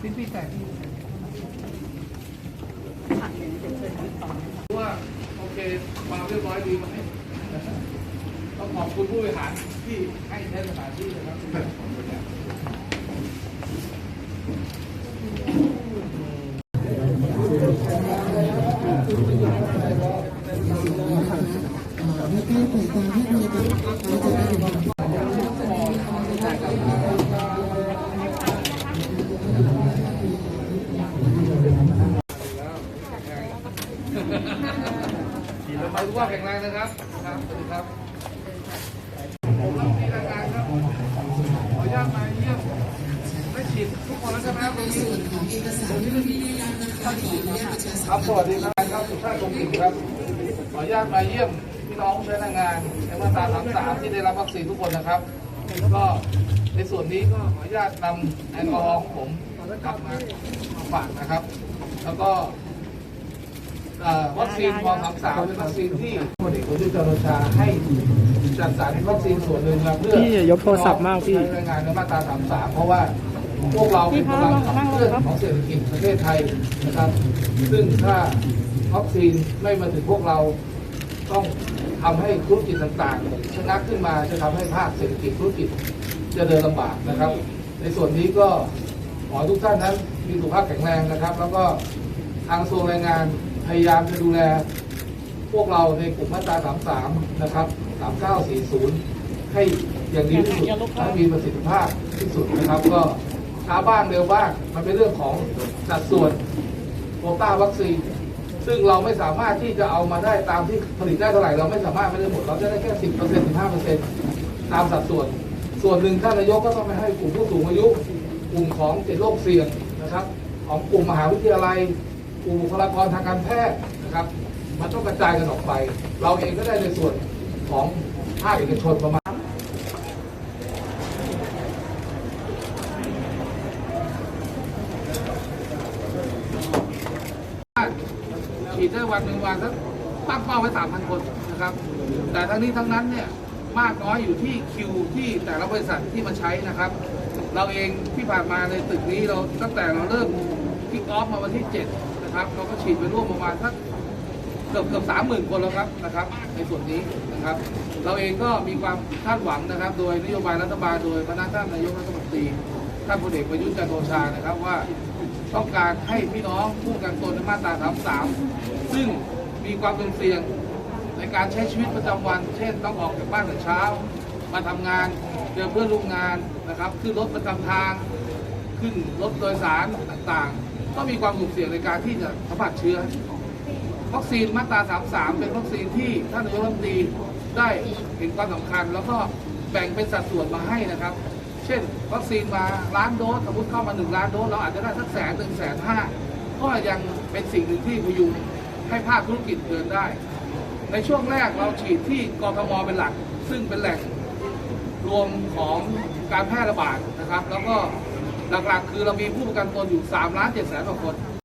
พี่พี่แต่พี่ว่าโอเคความเรียบร้อยดีไหมต้องขอบคุณผู้บริหารที่ให้ใช้สถานที่นะครับแล้วก็ติดตามให้ดีนะครับ แข็งแรงนะครับครับสวัสดีครับผมรับมีรายงานครับขออนุญาตมาเยี่ยมไม่ฉีดทุกคนแล้วใช่ไหมครับตรงนี้ครับสวัสดีครับครับสุชาติคงกิจครับขออนุญาตมาเยี่ยมพี่น้องใช้แรงงานในมาตรา33ที่ได้รับวัคซีนทุกคนนะครับก็ในส่วนนี้ก็ขออนุญาตนำแอลกอฮอล์ของผมกลับมาฝากนะครับ แล้วก็ วัคซีนพอสามสามเป็นวัคซีนที่พลเอกประยุทธ์จันทร์โอชาให้จัดสรรวัคซีนส่วนหนึ่งมาเพื่อพี่อย่ายกโทรศัพท์มากพี่ใช้แรงงานในมาตราสามสามเพราะว่าพวกเราเป็นกำลังขับเคลื่อนของเศรษฐกิจประเทศไทยนะครับ ซึ่งถ้าวัคซีนไม่มาถึงพวกเราต้องทำให้ธุรกิจต่างๆชะงักขึ้นมาจะทำให้ภาคเศรษฐกิจธุรกิจจะเดินลำบากนะครับ ในส่วนนี้ก็ขอให้ทุกท่านนั้นมีสุขภาพแข็งแรงนะครับ แล้วก็ทางกระทรวงแรงงาน พยายามจะดูแลพวกเราในกลุ่มมาตรา 33 นะครับ 3940 ให้อย่างดีที่สุดและมีประสิทธิภาพที่สุดนะครับ ก็ช้าบ้างเร็วบ้างมันเป็นเรื่องของสัดส่วนโควต้าวัคซีน ซึ่งเราไม่สามารถที่จะเอามาได้ตามที่ผลิตได้เท่าไหร่ เราไม่สามารถไม่ได้หมด เราจะได้แค่ 10% 15%ตามสัดส่วน ส่วนหนึ่งท่านนายกก็ต้องไปให้กลุ่มผู้สูงอายุ กลุ่มของเจ็ดโรคเสี่ยงนะครับ ของกลุ่มมหาวิทยาลัย บุคลากรทางการแพทย์นะครับ มันต้องกระจายกันออกไป เราเองก็ได้ในส่วนของภาคเอกชนประมาณฉีดได้วันหนึ่งวันสักตั้งเป้าไว้สามพันคนนะครับ แต่ทั้งนี้ทั้งนั้นเนี่ยมากน้อยอยู่ที่คิวที่แต่ละบริษัทที่มาใช้นะครับ เราเองที่ผ่านมาในตึกนี้เราตั้งแต่เราเริ่มคิกออฟมาวันที่ 7 นะครับ เราก็ฉีดไปร่วมประมาณสักเกือบเกือบสามหมื่นคนแล้วครับนะครับ ในส่วนนี้นะครับ เราเองก็มีความคาดหวังนะครับ โดยนโยบายรัฐบาลโดยคณะท่านนายกรัฐมนตรีท่านพลเอกประยุทธ์จันทร์โอชานะครับว่าต้องการให้พี่น้องผู้กันตนในมาตรา33 ซึ่งมีความเป็นเสี่ยงในการใช้ชีวิตประจำวัน เช่น ต้องออกจากบ้านแต่เช้า มาทำงานเจอเพื่อนร่วมงานนะครับ ขึ้นรถประจำทาง ขึ้นรถโดยสารต่างๆ ก็มีความสุ่มเสี่ยงในการที่จะสัมผัสเชื้อ วัคซีนมาตรา 33 เป็นวัคซีนที่ท่านนายกรัฐมนตรีได้เห็นความสำคัญ แล้วก็แบ่งเป็นสัดส่วนมาให้นะครับ เช่น วัคซีนมาล้านโดสสมมติเข้ามา 1 ล้านโดสเราอาจจะได้สักแสนหนึ่งแสนห้าก็ยังเป็นสิ่งหนึ่งที่พยุงให้ภาคธุรกิจเดินได้ ในช่วงแรกเราฉีดที่กรทมเป็นหลัก ซึ่งเป็นแหล่งรวมของการแพร่ระบาดนะครับ แล้วก็ หลักๆ คือเรามีผู้ประกันตนอยู่3ล้าน7แสนกว่าคน